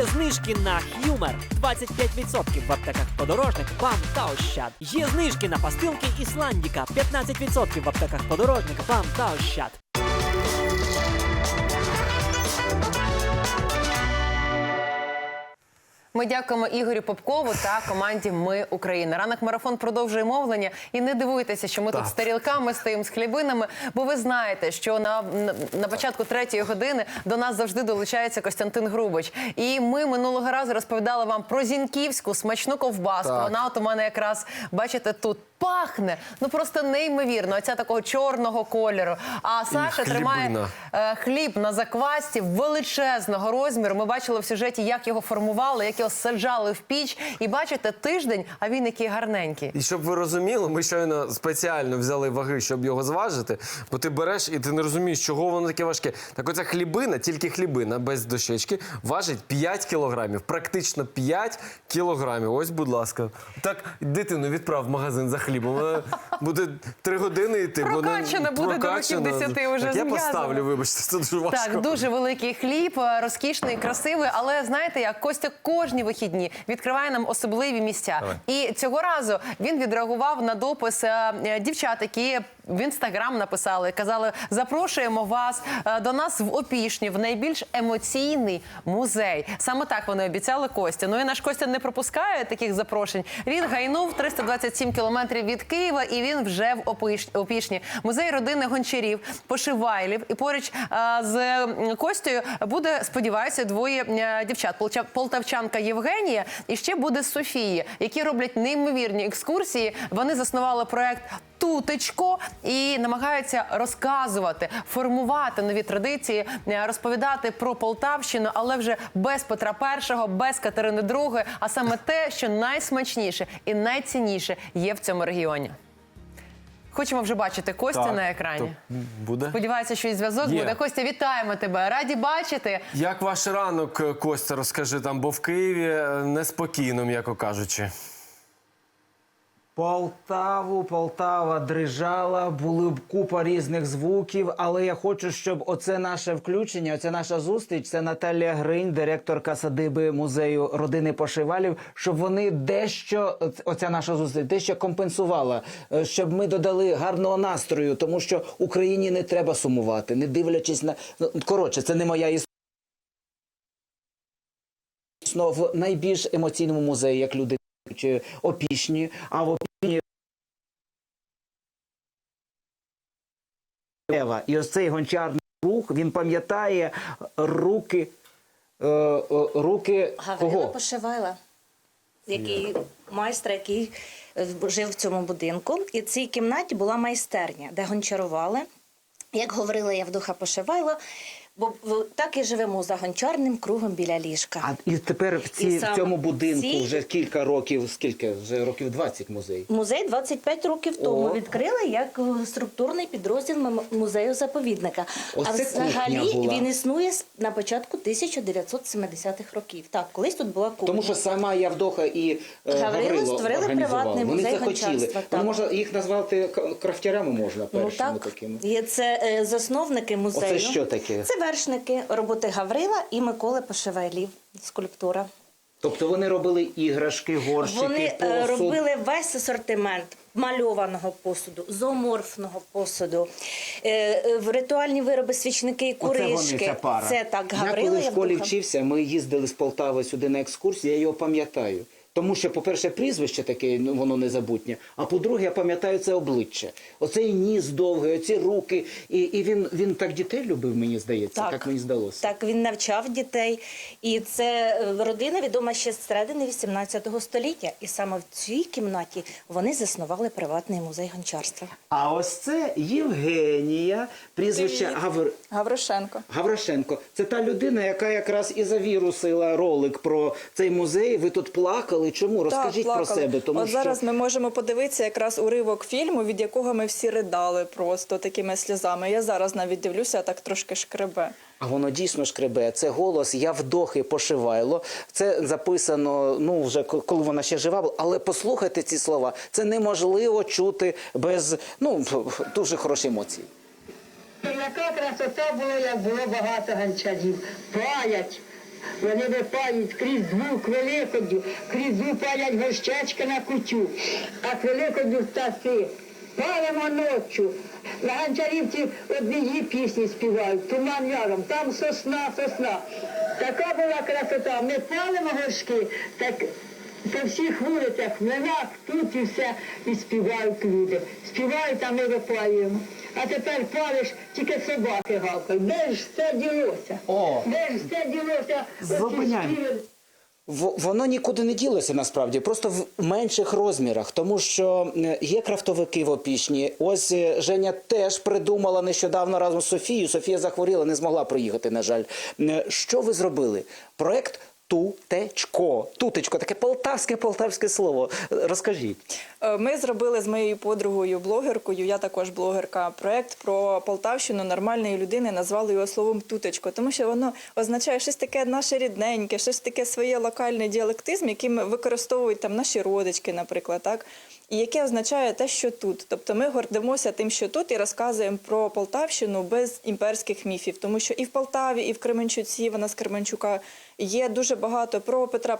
Є знижки на Х'юмер 25% в аптеках подорожник, БАМ та Ощад. Є знижки на пастилки Ісландіка 15% в аптеках подорожник, БАМ та Ощад. Ми дякуємо Ігорю Попкову та команді Ми Україна. Ранок марафон продовжує мовлення. І не дивуйтеся, що ми тут з тарілками стоїмо з хлібинами. Бо ви знаєте, що на, на, початку третьої години до нас завжди долучається Костянтин Грубич. І ми минулого разу розповідали вам про зіньківську смачну ковбаску. Вона от у мене якраз бачите тут. Пахне ну просто неймовірно. Оця такого чорного кольору. А Саша тримає е, хліб на заквасті величезного розміру. Ми бачили в сюжеті, як його формували, як його саджали в піч. І бачите, тиждень, а він який гарненький. І щоб ви розуміли, ми щойно спеціально взяли ваги, щоб його зважити, бо ти береш і ти не розумієш, чого воно таке важке. Так оця хлібина, тільки хлібина без дощечки, важить 5 кілограмів, практично 5 кілограмів. Ось, будь ласка. Так, дитину відправ в магазин за хлібом. Вона буде 3 години йти. не- Прокачана буде до років 10 уже Так, Я поставлю, вибачте, це дуже важко. Так, дуже великий хліб, розкішний, красивий. Але знаєте, як Костя кожні вихідні відкриває нам особливі місця. І цього разу він відреагував на допис е, дівчат, які в інстаграм написали, казали: запрошуємо вас е, до нас в Опішні, в найбільш емоційний музей. Саме так вони обіцяли Костя. Ну і наш Костя не пропускає таких запрошень. Він гайнув 327 кілометрів від Києва, і він вже в Опішні. Музей родини гончарів, пошивайлів. І поруч е, з м, Костю буде, сподіваюся, двоє е, дівчат. Полтавчанка Євгенія і ще буде Софія, які роблять неймовірні екскурсії. Вони заснували проект. Тутечко і намагаються розказувати, формувати нові традиції, е, розповідати про Полтавщину, але вже без Петра І, без Катерини II, а саме те, що найсмачніше і найцінніше є в цьому регіоні. Хочемо вже бачити Костю Так, на екрані. то буде. Сподіваюся, що і зв'язок Є. буде. Костя, вітаємо тебе. Раді бачити. Як ваш ранок, е, Костя, розкажи там, бо в Києві е, неспокійно, м'яко кажучи. Полтаву, Полтава дрижала, були б купа різних звуків, але я хочу, щоб оце наше включення, оця наша зустріч, це Наталія Гринь, директорка садиби музею родини Пошивалів, щоб вони дещо, оця наша зустріч, дещо компенсувала, е, щоб ми додали гарного настрою, тому що Україні не треба сумувати, не дивлячись на ну, коротше, це не моя історія. В найбільш емоційному музеї, як люди чи опішні, а в Ева. І ось цей гончарний рух він пам'ятає руки, е, е, руки Гаврила кого? Пошивайла, який майстер, який е, жив в цьому будинку. І в цій кімнаті була майстерня, де гончарували. Як говорила Явдуха Пошивайло, бо так і живемо за гончарним кругом біля ліжка. А і тепер в, ці, І в цьому будинку ці- вже кілька років, скільки? Вже років 20 музей. Музей 25 років тому О. відкрили як е, структурний підрозділ мем- музею заповідника. Ось а це кухня взагалі була. він існує з- на початку 1970-х років. Так, колись тут була кухня. Тому що сама Явдоха і е, Гаврило Гаврило створили організували. приватний Вони музей це хотіли. гончарства, Ну, так. можна їх назвати к- крафтярами можна Ну так, такими. є це е, засновники музею. Оце що таке? Це вершники роботи Гаврила і Миколи Пошивайлів, скульптура. Тобто вони робили іграшки, горщики, Вони е, посуд. робили весь асортимент мальованого посуду, зооморфного посуду, е, е, в ритуальні вироби, свічники, Оце вони, куришки. ця пара. Це так Я коли в школі вчився, ми їздили з Полтави сюди на екскурсію, я його пам'ятаю. Тому що, по-перше, прізвище таке, ну воно незабутнє. А по-друге, я пам'ятаю це обличчя. Оцей ніс довгий, оці руки. І, і він, він так дітей любив, мені здається. Так, мені здалося. Так, він навчав дітей. І це е, родина відома ще з середини 18 століття. І саме в цій кімнаті вони заснували приватний музей гончарства. А ось це Євгенія, прізвище Гавр... Гавришенко. Гаврашенко. Це та людина, яка якраз і завірусила ролик про цей музей. Ви тут плакали. Чому? Розкажіть так, про себе. Тому От що... зараз ми можемо подивитися якраз уривок фільму, від якого ми всі ридали просто такими сльозами. Я зараз навіть дивлюся, так трошки шкребе. А воно дійсно шкребе. Це голос Явдохи Пошивайло. Це записано, ну вже коли вона ще жива була. Але послухайте ці слова. Це неможливо чути без ну дуже хороші емоції. Яка красота була, як було багато гончарів. Паять, Вони випалюють крізь звук великодю, крізь звук палять горщечки на кутю, а к великодю птаси. Палимо ночу. На гончарівці однієї пісні співають, туман яром, там сосна, сосна. Така була красота. Ми палимо горшки, так по всіх вулицях, в млинах, тут і все, і співають люди. Співають, а ми випалюємо. А тепер палиш, тільки собаки гавкають. Де ж все ділося? О! Де ж все ділося? Оці співи. В- Воно нікуди не ділося насправді, просто в менших розмірах, тому що е, є крафтовики в опішні. Ось е, Женя теж придумала нещодавно разом з Софією. Софія захворіла, не змогла приїхати, на жаль. Е, Що ви зробили? Проект Тутечко. Тутечко, таке полтавське полтавське слово. Розкажіть. Е, Ми зробили з моєю подругою, блогеркою, я також блогерка, проект про Полтавщину нормальної людини. Назвали його словом тутечко, тому що воно означає щось таке наше рідненьке, щось таке своє локальний діалектизм, який використовують там наші родички, наприклад, так. І яке означає те, що тут. Тобто ми гордимося тим, що тут, і розказуємо про Полтавщину без імперських міфів, тому що і в Полтаві, і в Кременчуці, вона з Кременчука, є дуже багато про Петра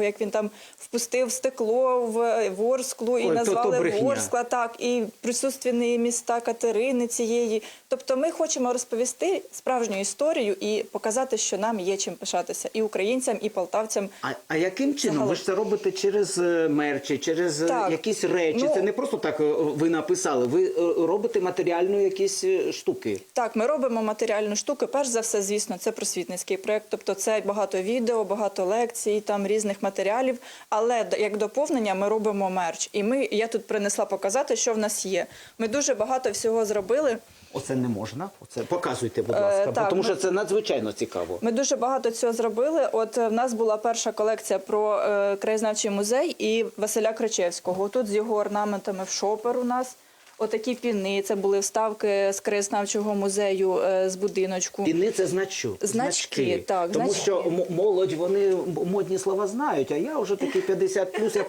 І, як він там впустив стекло в Ворсклу і Ой, то- то назвали. Ворскла, так, і присутственні міста Катерини цієї. Тобто ми хочемо розповісти справжню історію і показати, що нам є чим пишатися і українцям, і полтавцям. А, а яким чином? Загалом. Ви ж це робите через е, мерчі, через е, Так. якісь речі. Ну- це не просто так е, ви написали. Ви е, робите матеріально якісь е, штуки. Так, ми робимо матеріальну штуку. Перш за все, звісно, це просвітницький проєкт. Тобто це багато відео, багато лекцій, там різних матеріалів. Але як доповнення ми робимо мерч. І ми я тут принесла показати, що в нас є. Ми дуже багато всього зробили. Оце не можна. Оце показуйте, будь Е, ласка, бо так, тому що це надзвичайно цікаво. Ми дуже багато цього зробили. От е, в нас була перша колекція про е, краєзнавчий музей і Василя Кричевського. Тут з його орнаментами в шопер у нас. Отакі піни, це були вставки з краєзнавчого музею е, з будиночку. Піни це значу. Значки, так, Тому значки. що молодь, вони модні слова знають, а я вже такий 50 плюс, я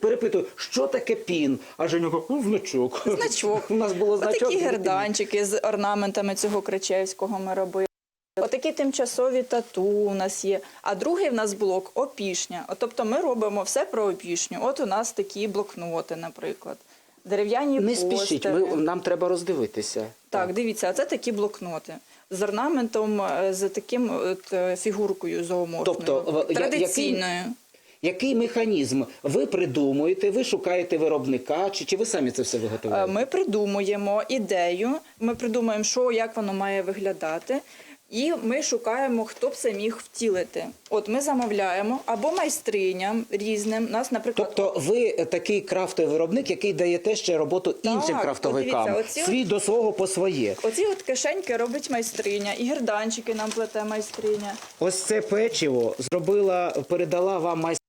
перепитую, що таке пін? А Женя каже, ну, значок. Значок. У нас було значок. Отакі герданчики з орнаментами цього Кричевського ми робили. Отакі тимчасові тату у нас є. А другий в нас блок опішня. От, тобто ми робимо все про опішню. От у нас такі блокноти, наприклад. Дерев'яні Не постери. спішіть, ми, нам треба роздивитися. Так, дивіться, а це такі блокноти з орнаментом, е, з таким от, е, фігуркою зооморфною, Тобто, я- традиційною. Який механізм ви придумуєте, ви шукаєте виробника, чи, чи ви самі це все Е, виготовляєте? Ми придумуємо ідею, ми придумаємо, що як воно має виглядати. І ми шукаємо, хто б це міг втілити. От ми замовляємо або майстриням різним. Нас, наприклад, Тобто ви такий крафтовий виробник, який даєте ще роботу іншим от крафтовикам, дивіться, оці от- свій до свого по своє. оці от кишеньки робить майстриня, і герданчики нам плете майстриня. Ось це печиво зробила, передала вам майстер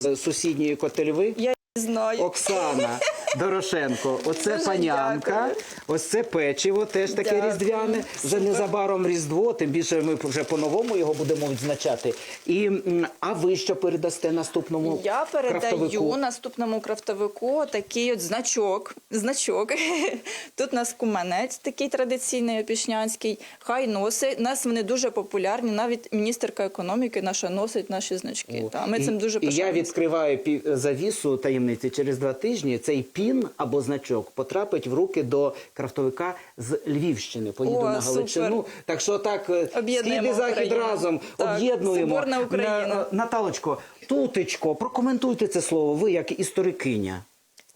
з сусідньої котельви. Я не знаю. Оксана Дорошенко, оце Дуже панянка, дякую. ось це печиво, теж таке Дякую. різдвяне. Вже незабаром Різдво, тим більше ми вже по-новому його будемо відзначати. І, м, а ви що передасте наступному Я передаю крафтовику? наступному крафтовику такий от значок. Значок. Тут у нас куманець, такий традиційний опішнянський. Хай носить. Нас вони дуже популярні. Навіть міністерка економіки наша носить наші значки. Та, ми І- цим дуже і я пишаємося. відкриваю пі- завісу таємниці. Через два тижні цей пін або значок потрапить в руки до крафтовика з Львівщини. Поїду О, на Галичину. супер. Так що так е, схід і захід Україну. разом Так, об'єднуємо. На- Наталочко, тутечко, прокоментуйте це слово. Ви як історикиня.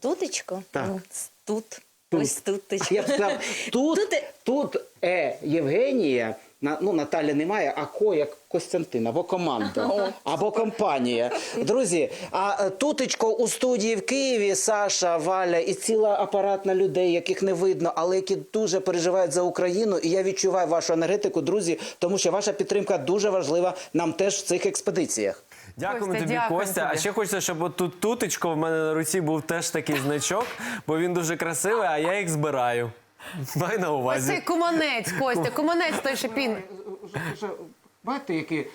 Тутечко? Так. Ну, тут. Тут. Ось тутечко. Я б сказав, тут, Тут тут, е, Євгенія, на, ну, Наталя немає, а ко як Костянтин, або команда, або компанія. Друзі, а е, тутечко у студії в Києві Саша, Валя і ціла апаратна людей, яких не видно, але які дуже переживають за Україну. І я відчуваю вашу енергетику, друзі, тому що ваша підтримка дуже важлива нам теж в цих експедиціях. Дякуємо Костя, тобі, дякую Костя. А ще хочеться, щоб от тут тутечко в мене на руці був теж такий значок, бо він дуже красивий, а я їх збираю. Май на Ось увазі. цей куманець, Костя, куманець той шипін. Бачите, які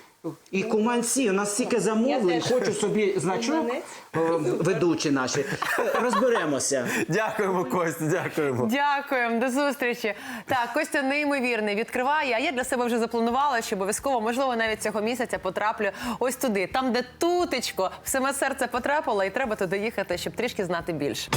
І куманці, у нас стільки замовлень, теж. хочу собі значок, е, ведучі наші. Розберемося. Дякуємо, Костя, дякуємо. Дякуємо, до зустрічі. Так, Костя неймовірний відкриває. А я для себе вже запланувала, що обов'язково, можливо, навіть цього місяця потраплю ось туди, там, де тутечко, в саме серце потрапило, і треба туди їхати, щоб трішки знати більше.